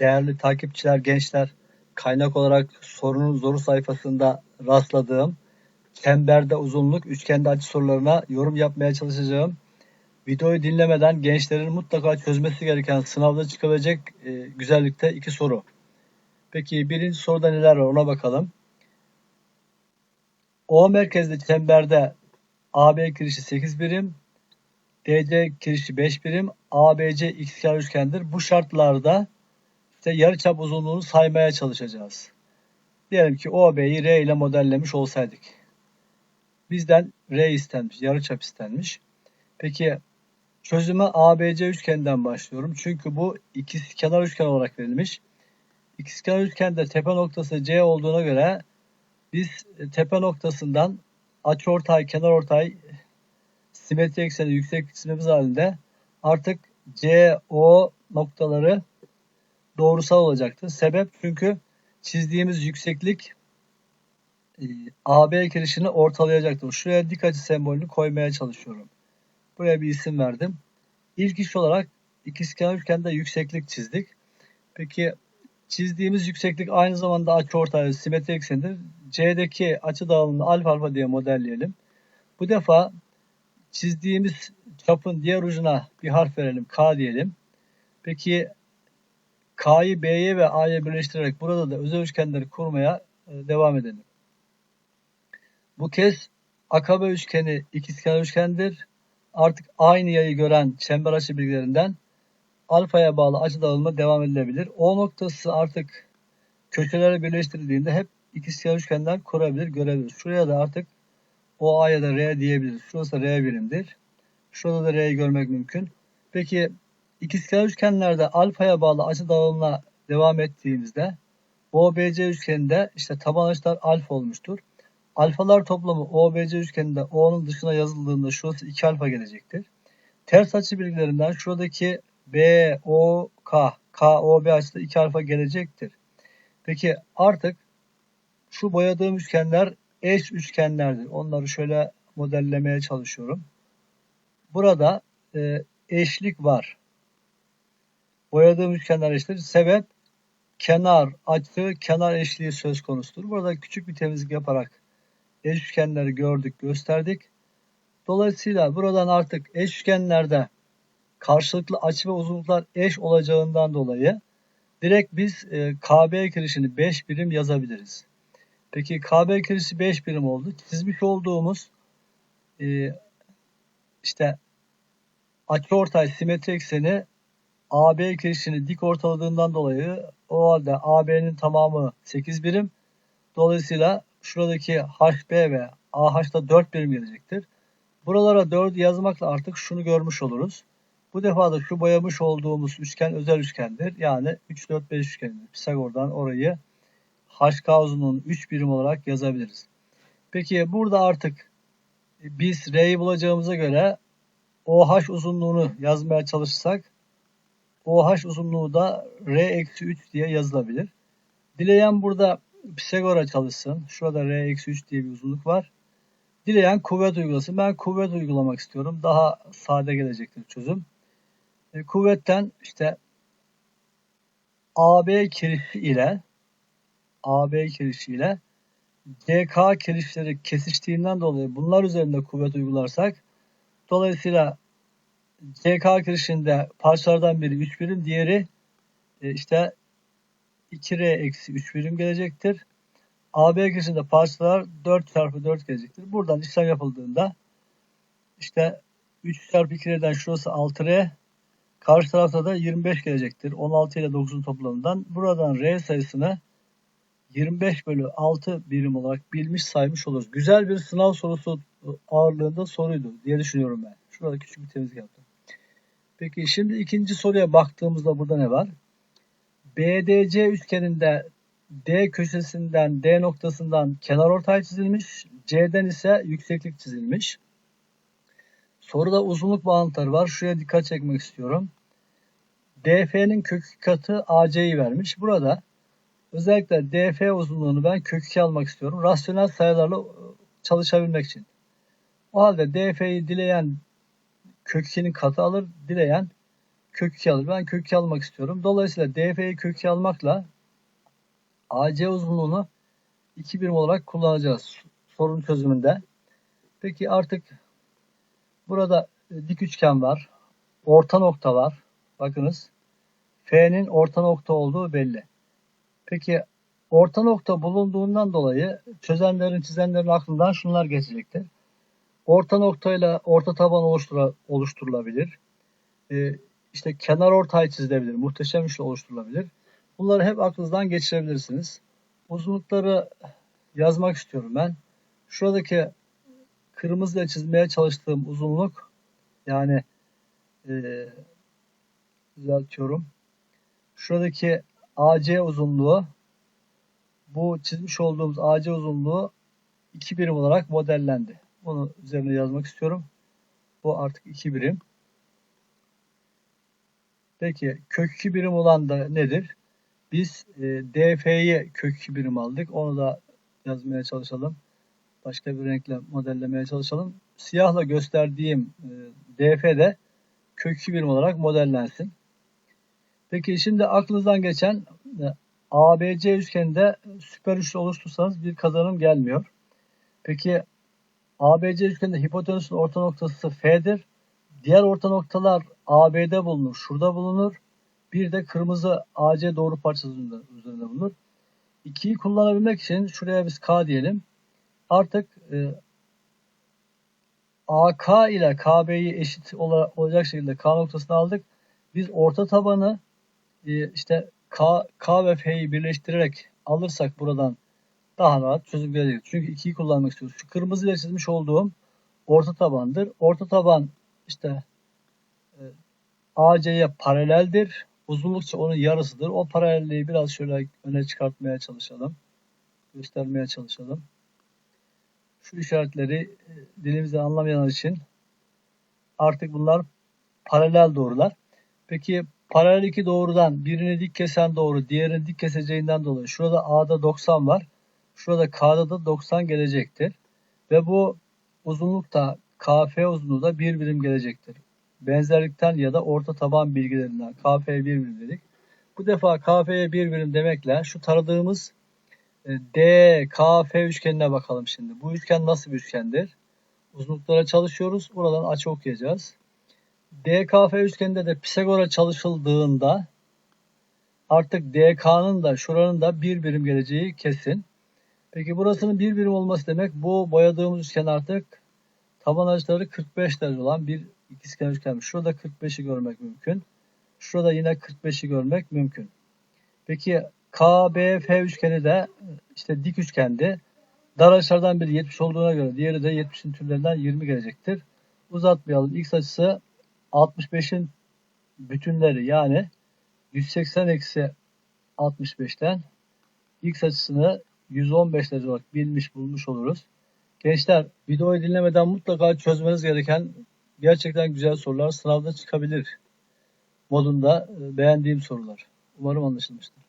değerli takipçiler, gençler, kaynak olarak sorunun zoru sayfasında rastladığım çemberde uzunluk, üçgende açı sorularına yorum yapmaya çalışacağım. Videoyu dinlemeden gençlerin mutlaka çözmesi gereken sınavda çıkabilecek e, güzellikte iki soru. Peki birinci soruda neler var ona bakalım. O merkezli çemberde AB kirişi 8 birim, DC kirişi 5 birim, ABC ikizkenar üçgendir. Bu şartlarda işte yarıçap uzunluğunu saymaya çalışacağız. Diyelim ki OB'yi R ile modellemiş olsaydık. Bizden R istenmiş, yarıçap istenmiş. Peki çözüme ABC üçgeninden başlıyorum. Çünkü bu ikizkenar üçgen olarak verilmiş. İkizkenar üçgende tepe noktası C olduğuna göre biz tepe noktasından açıortay, kenarortay simetri ekseni yüksek çizmemiz halinde artık C, O noktaları doğrusal olacaktır. Sebep çünkü çizdiğimiz yükseklik e, AB kirişini ortalayacaktır. Şuraya dik açı sembolünü koymaya çalışıyorum. Buraya bir isim verdim. İlk iş olarak ikizkenar üçgende yükseklik çizdik. Peki çizdiğimiz yükseklik aynı zamanda açıortay simetri eksenidir. C'deki açı dağılımını alfa alfa diye modelleyelim. Bu defa çizdiğimiz çapın diğer ucuna bir harf verelim. K diyelim. Peki K'yı B'ye ve A'ya birleştirerek burada da özel üçgenleri kurmaya e, devam edelim. Bu kez akabe üçgeni ikizkenar üçgendir. Artık aynı yayı gören çember açı bilgilerinden alfaya bağlı açı dağılımı devam edilebilir. O noktası artık köşelere birleştirildiğinde hep ikizkenar üçgenler kurabilir, görebilir. Şuraya da artık o A ya da R diyebiliriz. Şurası R birimdir. Şurada da R'yi görmek mümkün. Peki ikizkenar üçgenlerde alfaya bağlı açı dağılımına devam ettiğimizde OBC üçgeninde işte taban açılar alfa olmuştur. Alfalar toplamı OBC üçgeninde O'nun dışına yazıldığında şurası 2 alfa gelecektir. Ters açı bilgilerinden şuradaki B, O, K, K, O, B açısı 2 alfa gelecektir. Peki artık şu boyadığım üçgenler eş üçgenlerdir. Onları şöyle modellemeye çalışıyorum. Burada e, eşlik var. Boyadığım üçgenler eşittir. Sebep kenar, açı, kenar eşliği söz konusudur. Burada küçük bir temizlik yaparak eş üçgenleri gördük, gösterdik. Dolayısıyla buradan artık eş üçgenlerde karşılıklı açı ve uzunluklar eş olacağından dolayı direkt biz e, KB kirişini 5 birim yazabiliriz. Peki KB kirisi 5 birim oldu. Çizmiş olduğumuz e, işte açıortay simetri ekseni AB kirişini dik ortaladığından dolayı o halde AB'nin tamamı 8 birim. Dolayısıyla şuradaki HB ve AH da 4 birim gelecektir. Buralara 4 yazmakla artık şunu görmüş oluruz. Bu defa da şu boyamış olduğumuz üçgen özel üçgendir. Yani 3, 4, 5 üçgendir. Pisagor'dan orayı HK uzunluğunu 3 birim olarak yazabiliriz. Peki burada artık biz R'yi bulacağımıza göre OH uzunluğunu yazmaya çalışırsak OH uzunluğu da R-3 diye yazılabilir. Dileyen burada Pisagor'a çalışsın. Şurada R-3 diye bir uzunluk var. Dileyen kuvvet uygulasın. Ben kuvvet uygulamak istiyorum. Daha sade gelecektir çözüm. E, kuvvetten işte AB kirişi ile AB kirişi ile CK kirişleri kesiştiğinden dolayı bunlar üzerinde kuvvet uygularsak dolayısıyla CK kirişinde parçalardan biri 3 birim diğeri e, işte 2R eksi 3 birim gelecektir. AB kirişinde parçalar 4 çarpı 4 gelecektir. Buradan işlem yapıldığında işte 3 çarpı 2R'den şurası 6R karşı tarafta da 25 gelecektir. 16 ile 9'un toplamından. Buradan R sayısını 25 bölü 6 birim olarak bilmiş saymış oluruz. Güzel bir sınav sorusu ağırlığında soruydu diye düşünüyorum ben. Şurada küçük bir temizlik yaptım. Peki şimdi ikinci soruya baktığımızda burada ne var? BDC üçgeninde D köşesinden D noktasından kenar ortay çizilmiş. C'den ise yükseklik çizilmiş. Soruda uzunluk bağıntıları var. Şuraya dikkat çekmek istiyorum. DF'nin kök katı AC'yi vermiş. Burada özellikle DF uzunluğunu ben kök 2 almak istiyorum. Rasyonel sayılarla çalışabilmek için. O halde DF'yi dileyen kök 2'nin katı alır, dileyen kök 2 alır. Ben kök 2 almak istiyorum. Dolayısıyla DF'yi kök 2 almakla AC uzunluğunu 2 birim olarak kullanacağız sorun çözümünde. Peki artık burada dik üçgen var. Orta nokta var. Bakınız. F'nin orta nokta olduğu belli. Peki orta nokta bulunduğundan dolayı çözenlerin çizenlerin aklından şunlar geçecektir. Orta noktayla orta taban oluştura, oluşturulabilir. Ee, işte kenar ortay çizilebilir. Muhteşem üçlü oluşturulabilir. Bunları hep aklınızdan geçirebilirsiniz. Uzunlukları yazmak istiyorum ben. Şuradaki kırmızıyla çizmeye çalıştığım uzunluk yani e, düzeltiyorum. Şuradaki AC uzunluğu bu çizmiş olduğumuz AC uzunluğu iki birim olarak modellendi. Bunu üzerine yazmak istiyorum. Bu artık iki birim. Peki kök 2 birim olan da nedir? Biz e, DF'yi kök 2 birim aldık. Onu da yazmaya çalışalım. Başka bir renkle modellemeye çalışalım. Siyahla gösterdiğim e, DF de kök 2 birim olarak modellensin. Peki şimdi aklınızdan geçen e, ABC üçgeninde süper üçlü oluştursanız bir kazanım gelmiyor. Peki ABC üçgeninde hipotenüsün orta noktası F'dir. Diğer orta noktalar AB'de bulunur, şurada bulunur. Bir de kırmızı AC doğru parçası üzerinde, bulunur. 2'yi kullanabilmek için şuraya biz K diyelim. Artık e, AK ile KB'yi eşit olacak şekilde K noktasını aldık. Biz orta tabanı e, işte K, K ve F'yi birleştirerek alırsak buradan daha rahat çözüm gelecek. Çünkü 2'yi kullanmak istiyoruz. Şu kırmızı ile çizmiş olduğum orta tabandır. Orta taban işte e, AC'ye paraleldir. Uzunlukça onun yarısıdır. O paralelliği biraz şöyle öne çıkartmaya çalışalım. Göstermeye çalışalım. Şu işaretleri e, dilimizden anlamayanlar için artık bunlar paralel doğrular. Peki paralel iki doğrudan birini dik kesen doğru diğerini dik keseceğinden dolayı şurada A'da 90 var. Şurada K'da da 90 gelecektir. Ve bu uzunluk da KF uzunluğu da bir birim gelecektir. Benzerlikten ya da orta taban bilgilerinden KF bir birim dedik. Bu defa KF'ye bir birim demekle şu taradığımız e, DKF üçgenine bakalım şimdi. Bu üçgen nasıl bir üçgendir? Uzunluklara çalışıyoruz. Buradan açı okuyacağız. DKF üçgeninde de Pisagor'a çalışıldığında artık DK'nın da şuranın da bir birim geleceği kesin. Peki burasının bir birim olması demek bu boyadığımız üçgen artık taban açıları 45 derece olan bir ikizkenar üçgen. Şurada 45'i görmek mümkün. Şurada yine 45'i görmek mümkün. Peki KBF üçgeni de işte dik üçgendi. Dar açılardan biri 70 olduğuna göre diğeri de 70'in türlerinden 20 gelecektir. Uzatmayalım. X açısı 65'in bütünleri yani 180 eksi 65'ten x açısını 115 derece olarak bilmiş bulmuş oluruz. Gençler videoyu dinlemeden mutlaka çözmeniz gereken gerçekten güzel sorular sınavda çıkabilir modunda e, beğendiğim sorular. Umarım anlaşılmıştır.